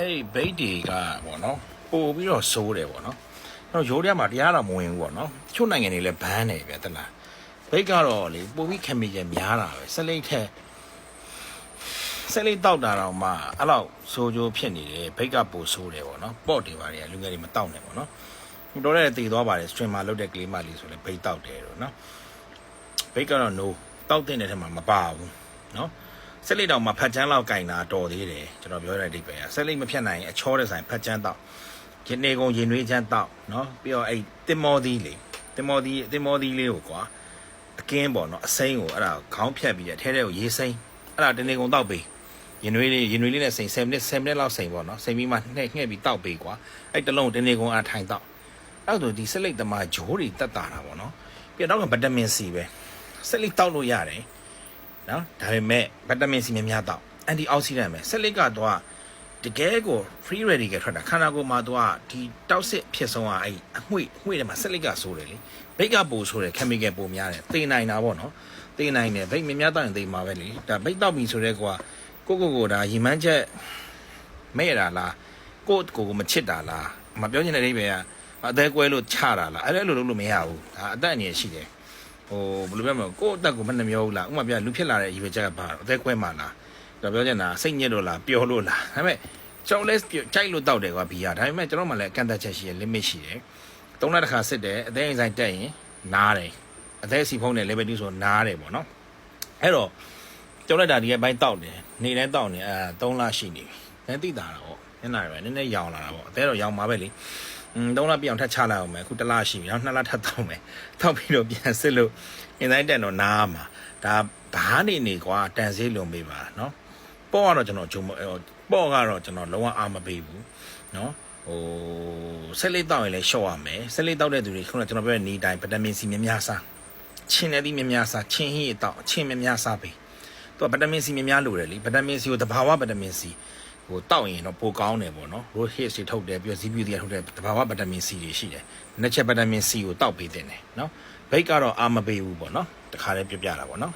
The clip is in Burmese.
အဲ့ဒီဘိတ်တွေကပေါ့နော်ပို့ပြီးတော့စိုးတယ်ပေါ့နော်တော့ရိုးထဲမှာတရားတော်မဝင်ဘူးပေါ့နော်တချို့နိုင်ငံတွေလည်းဘန်းတယ်ဗျတလားဘိတ်ကတော့လေပို့ပြီးခမီကျများတာပဲဆက်လိတ်ထက်ဆက်လိတ်တောက်တာတော့မှအဲ့လောက်စိုးကြိုးဖြစ်နေတယ်ဘိတ်ကပို့စိုးတယ်ပေါ့နော်ပေါ့တွေပါတွေကလူငယ်တွေမတောက်နဲ့ပေါ့နော်တော်တဲ့တည်သွားပါတယ်စထရီမာလုတ်တဲ့ကလေးမလေးဆိုလဲဘိတ်တောက်တယ်တော့နော်ဘိတ်ကတော့ no တောက်တဲ့နေထဲမှာမပါဘူးနော် ဆက်လိတ်တောင်မှဖတ်ချမ်းလောက်ကင်တာတော်သေးတယ်ကျွန်တော်ပြောတဲ့အဓိပ္ပာယ်ကဆက်လိတ်မဖြတ်နိုင်ရင်အချောတဲ့ဆိုင်ဖတ်ချမ်းတော့ရင်နေကုန်ရင်နွေးချမ်းတော့နော်ပြီးတော့အဲ့တင်မောသီးလေတင်မောသီးတင်မောသီးလေးကိုကွာအကင်းပေါ့နော်အစိမ်းကိုအဲ့ဒါခေါင်းဖြတ်ပြီးတဲ့အထဲထဲကိုရေးစိမ်းအဲ့ဒါတင်နေကုန်တော့ပေးရင်နွေးလေးရင်နွေးလေးနဲ့စိမ်း7မိနစ်7မိနစ်လောက်စိမ်းပေါ့နော်စိမ်းပြီးမှနှဲ့ငှက်ပြီးတောက်ပေးကွာအဲ့တလုံးတင်နေကုန်အားထိုင်တော့အဲ့ဒါဆိုဒီဆက်လိတ်သမားဂျိုးတွေတက်တာတာပေါ့နော်ပြီးတော့ကဗီတာမင်စီပဲဆက်လိတ်တောက်လို့ရတယ် နော်ဒါပေမဲ့ဗီတာမင်စီများများတော့အန်တီအောက်ဆီဒန့်ပဲဆက်လက်ကတော့တကယ်ကို free radical ထွက်တာခန္ဓာကိုယ်မှာတော့ဒီတောက်စစ်ဖြစ်ဆုံးอ่ะအဲ့အငွေ့ငွေ့ထဲမှာဆက်လက်ကဆိုးတယ်လေဘိတ်ကပိုဆိုးတယ် chemical ပိုများတယ်တေနိုင်တာပေါ့နော်တေနိုင်တယ်ဘိတ်များများတောက်ရင်တေမှာပဲလေဒါဘိတ်တောက်ပြီဆိုတဲ့ကွာကိုကိုကိုဒါရီမန်းချက်မဲ့တာလားကိုကိုကိုမချစ်တာလားမပြောချင်တဲ့အိဗေကအသေးကွဲလို့ချတာလားအဲ့လိုလုပ်လို့မရဘူးဒါအသက်အနည်းရှိတယ် ဟိုဘယ်လိုပြောမလဲကိုယ့်အသက်ကိုမနှမျောဘူးလားဥပမာပြလူဖြစ်လာတဲ့ရည်ရွယ်ချက်ကဘာတော့အသက်ခွဲမှလားဒါပြောချင်တာစိတ်ညစ်လို့လားပျော်လို့လားဒါပေမဲ့ကျွန်တော်လည်းကြိုက်လို့တောက်တယ်ကွာဘီယာဒါပေမဲ့ကျွန်တော်မှလည်းအကန့်အသတ်ချက်ရှိတယ် limit ရှိတယ်သုံးလတစ်ခါစစ်တယ်အသက်အိမ်ဆိုင်တက်ရင်နားတယ်အသက်စီဖုံးတယ် level 2ဆိုနားတယ်ပေါ့နော်အဲ့တော့ကျွန်တော်လည်းဒါဒီရဲ့ဘိုင်းတောက်တယ်နေတိုင်းတောက်နေအဲ3လရှိနေပြီနည်းသိတာတော့ညနေရယ်နည်းနည်းရောင်လာတာပေါ့အသက်တော့ရောင်ပါပဲလေ อืม3လပြည့်အောင်ထပ်ချလိုက်အောင်မယ်အခုတစ်လရှိပြီနောက်2လထပ်တောက်မယ်တောက်ပြီးတော့ပြန်စစ်လို့အင်းတိုင်းတက်တော့နားမှာဒါဘာနေနေကွာတန်ဆေးလွန်ပေးပါเนาะပေါ့ကတော့ကျွန်တော်ဂျုံပေါ့ကတော့ကျွန်တော်လုံးဝအာမပေးဘူးเนาะဟိုဆက်လေးတောက်ရင်လည်းရှော့ရမယ်ဆက်လေးတောက်တဲ့သူတွေခုနကကျွန်တော်ပြောတဲ့နေတိုင်းဗီတာမင်စီများများစားချင်းလည်းဒီများများစားချင်းဟိတောက်ချင်းများများစားပေးသူကဗီတာမင်စီများများလိုတယ်လေဗီတာမင်စီကိုတဘာဝဗီတာမင်စီ ဟို တောက်ရင်တော့ပိုကောင်းတယ်ပေါ့နော်ရိုဟစ်တွေထုတ်တယ်ပြီးတော့ဇီးပြူတွေထုတ်တယ်တဘာဝဗီတာမင်စီတွေရှိတယ်နှစ်ချက်ဗီတာမင်စီကိုတောက်ပေးတဲ့တယ်နော်ဘိတ်ကတော့အာမပေးဘူးပေါ့နော်တခါလေးပြပြတာပေါ့နော်